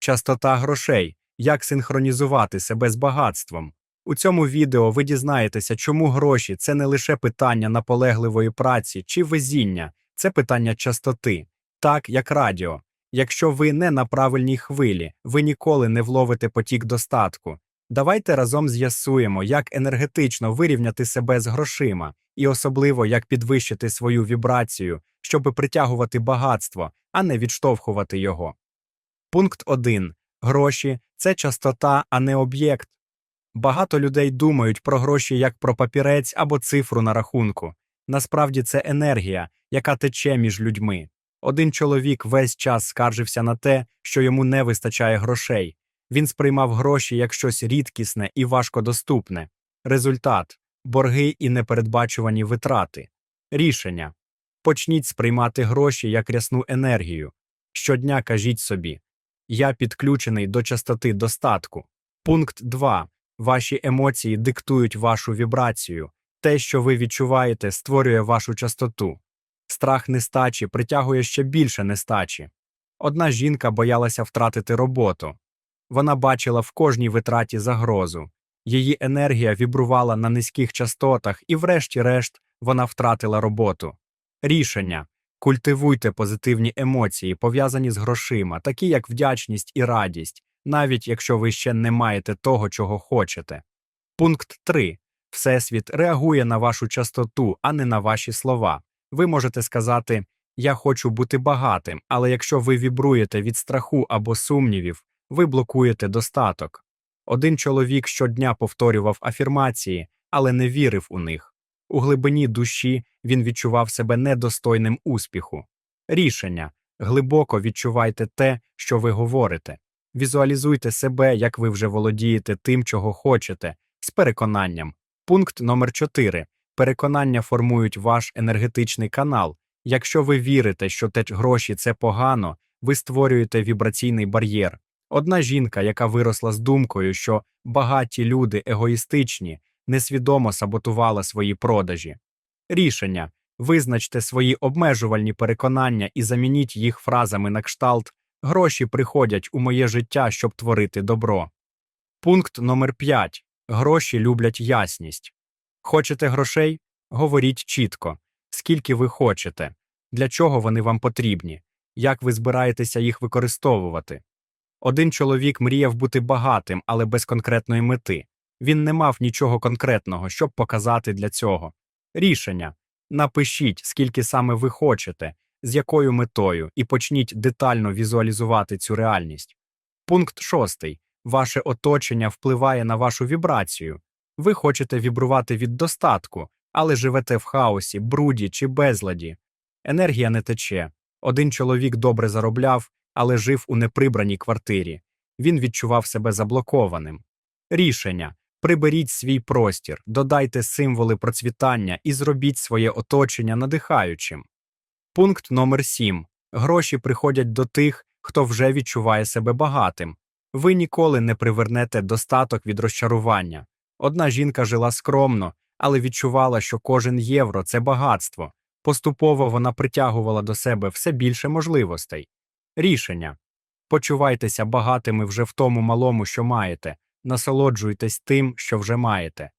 частота грошей, як синхронізувати себе з багатством. У цьому відео ви дізнаєтеся, чому гроші це не лише питання наполегливої праці чи везіння, це питання частоти, так як радіо. Якщо ви не на правильній хвилі, ви ніколи не вловите потік достатку. Давайте разом з'ясуємо, як енергетично вирівняти себе з грошима, і особливо як підвищити свою вібрацію, щоб притягувати багатство, а не відштовхувати його. Пункт 1. Гроші це частота, а не об'єкт. Багато людей думають про гроші як про папірець або цифру на рахунку. Насправді це енергія, яка тече між людьми. Один чоловік весь час скаржився на те, що йому не вистачає грошей. Він сприймав гроші як щось рідкісне і важкодоступне. Результат борги і непередбачувані витрати. Рішення почніть сприймати гроші як рясну енергію. Щодня кажіть собі Я підключений до частоти достатку. Пункт 2. Ваші емоції диктують вашу вібрацію. Те, що ви відчуваєте, створює вашу частоту. Страх нестачі притягує ще більше нестачі. Одна жінка боялася втратити роботу. Вона бачила в кожній витраті загрозу. Її енергія вібрувала на низьких частотах, і, врешті-решт, вона втратила роботу. Рішення культивуйте позитивні емоції, пов'язані з грошима, такі як вдячність і радість, навіть якщо ви ще не маєте того, чого хочете. Пункт 3. Всесвіт реагує на вашу частоту, а не на ваші слова. Ви можете сказати Я хочу бути багатим, але якщо ви вібруєте від страху або сумнівів, ви блокуєте достаток. Один чоловік щодня повторював афірмації, але не вірив у них. У глибині душі він відчував себе недостойним успіху. Рішення глибоко відчувайте те, що ви говорите. Візуалізуйте себе, як ви вже володієте тим, чого хочете, з переконанням. Пункт номер 4. Переконання формують ваш енергетичний канал. Якщо ви вірите, що те гроші це погано, ви створюєте вібраційний бар'єр. Одна жінка, яка виросла з думкою, що багаті люди егоїстичні, несвідомо саботувала свої продажі. Рішення визначте свої обмежувальні переконання і замініть їх фразами на кшталт Гроші приходять у моє життя, щоб творити добро. Пункт номер 5. Гроші люблять ясність. Хочете грошей? Говоріть чітко, скільки ви хочете, для чого вони вам потрібні, як ви збираєтеся їх використовувати. Один чоловік мріяв бути багатим, але без конкретної мети. Він не мав нічого конкретного, щоб показати для цього. Рішення напишіть, скільки саме ви хочете, з якою метою, і почніть детально візуалізувати цю реальність. Пункт 6. Ваше оточення впливає на вашу вібрацію. Ви хочете вібрувати від достатку, але живете в хаосі, бруді чи безладі. Енергія не тече. Один чоловік добре заробляв, але жив у неприбраній квартирі. Він відчував себе заблокованим. Рішення приберіть свій простір, додайте символи процвітання і зробіть своє оточення надихаючим. Пункт номер 7. Гроші приходять до тих, хто вже відчуває себе багатим. Ви ніколи не привернете достаток від розчарування. Одна жінка жила скромно, але відчувала, що кожен євро це багатство. Поступово вона притягувала до себе все більше можливостей. Рішення почувайтеся багатими вже в тому малому, що маєте, насолоджуйтесь тим, що вже маєте.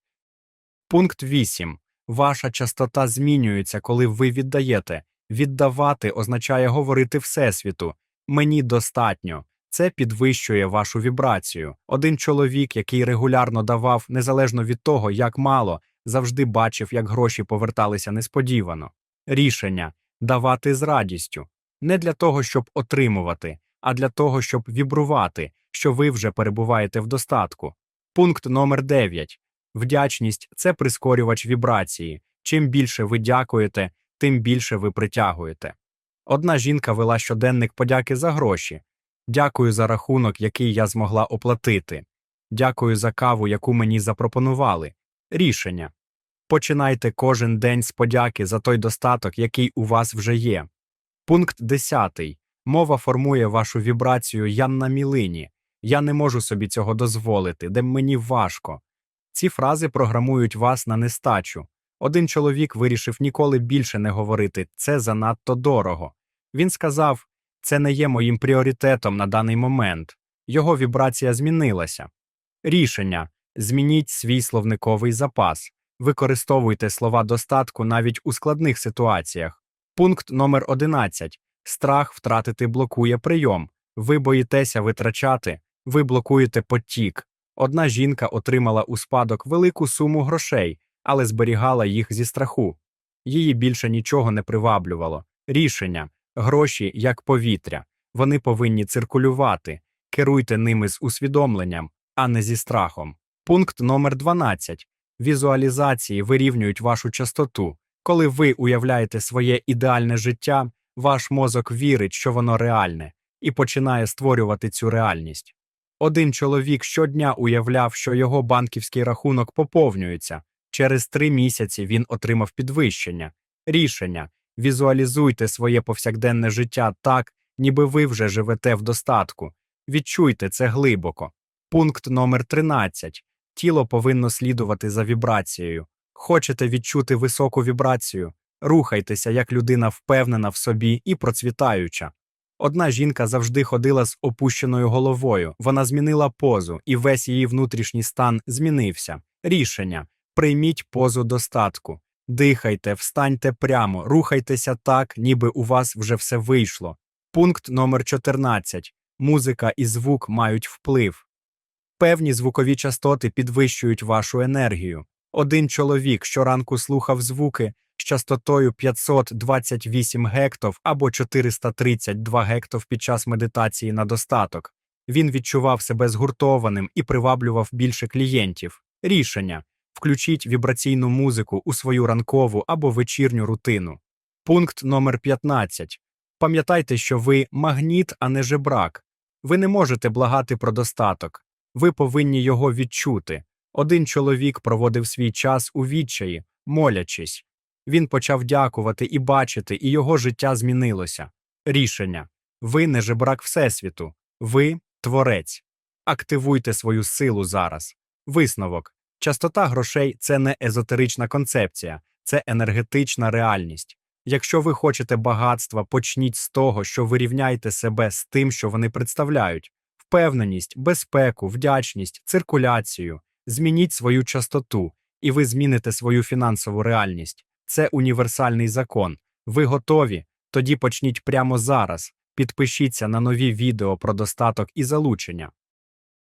Пункт 8. Ваша частота змінюється, коли ви віддаєте. Віддавати означає говорити Всесвіту мені достатньо. Це підвищує вашу вібрацію. Один чоловік, який регулярно давав, незалежно від того, як мало, завжди бачив, як гроші поверталися несподівано. Рішення давати з радістю не для того, щоб отримувати, а для того, щоб вібрувати, що ви вже перебуваєте в достатку. Пункт номер 9. Вдячність це прискорювач вібрації. Чим більше ви дякуєте, тим більше ви притягуєте. Одна жінка вела щоденник подяки за гроші. Дякую за рахунок, який я змогла оплатити. Дякую за каву, яку мені запропонували. Рішення. Починайте кожен день з подяки за той достаток, який у вас вже є. Пункт 10. Мова формує вашу вібрацію я на мілині. Я не можу собі цього дозволити, де мені важко. Ці фрази програмують вас на нестачу. Один чоловік вирішив ніколи більше не говорити це занадто дорого. Він сказав це не є моїм пріоритетом на даний момент. його вібрація змінилася. Рішення змініть свій словниковий запас. Використовуйте слова достатку навіть у складних ситуаціях. Пункт номер 11. Страх втратити блокує прийом. Ви боїтеся витрачати, ви блокуєте потік. Одна жінка отримала у спадок велику суму грошей, але зберігала їх зі страху. Її більше нічого не приваблювало. Рішення гроші як повітря. Вони повинні циркулювати. Керуйте ними з усвідомленням, а не зі страхом. Пункт номер 12. Візуалізації вирівнюють вашу частоту. Коли ви уявляєте своє ідеальне життя, ваш мозок вірить, що воно реальне, і починає створювати цю реальність. Один чоловік щодня уявляв, що його банківський рахунок поповнюється. Через три місяці він отримав підвищення. Рішення візуалізуйте своє повсякденне життя так, ніби ви вже живете в достатку. Відчуйте це глибоко. Пункт номер 13. Тіло повинно слідувати за вібрацією. Хочете відчути високу вібрацію? Рухайтеся як людина впевнена в собі і процвітаюча. Одна жінка завжди ходила з опущеною головою. Вона змінила позу, і весь її внутрішній стан змінився. Рішення прийміть позу достатку. Дихайте, встаньте прямо, рухайтеся так, ніби у вас вже все вийшло. Пункт номер 14. Музика і звук мають вплив. Певні звукові частоти підвищують вашу енергію. Один чоловік щоранку слухав звуки з частотою 528 гектов або 432 гектов під час медитації на достаток. Він відчував себе згуртованим і приваблював більше клієнтів. Рішення включіть вібраційну музику у свою ранкову або вечірню рутину. Пункт номер 15. Пам'ятайте, що ви магніт, а не жебрак. Ви не можете благати про достаток. Ви повинні його відчути. Один чоловік проводив свій час у відчаї, молячись. Він почав дякувати і бачити, і його життя змінилося. Рішення ви не жебрак Всесвіту, ви творець. Активуйте свою силу зараз. Висновок частота грошей це не езотерична концепція, це енергетична реальність. Якщо ви хочете багатства, почніть з того, що вирівняйте себе з тим, що вони представляють впевненість, безпеку, вдячність, циркуляцію. Змініть свою частоту, і ви зміните свою фінансову реальність. Це універсальний закон. Ви готові? Тоді почніть прямо зараз. Підпишіться на нові відео про достаток і залучення.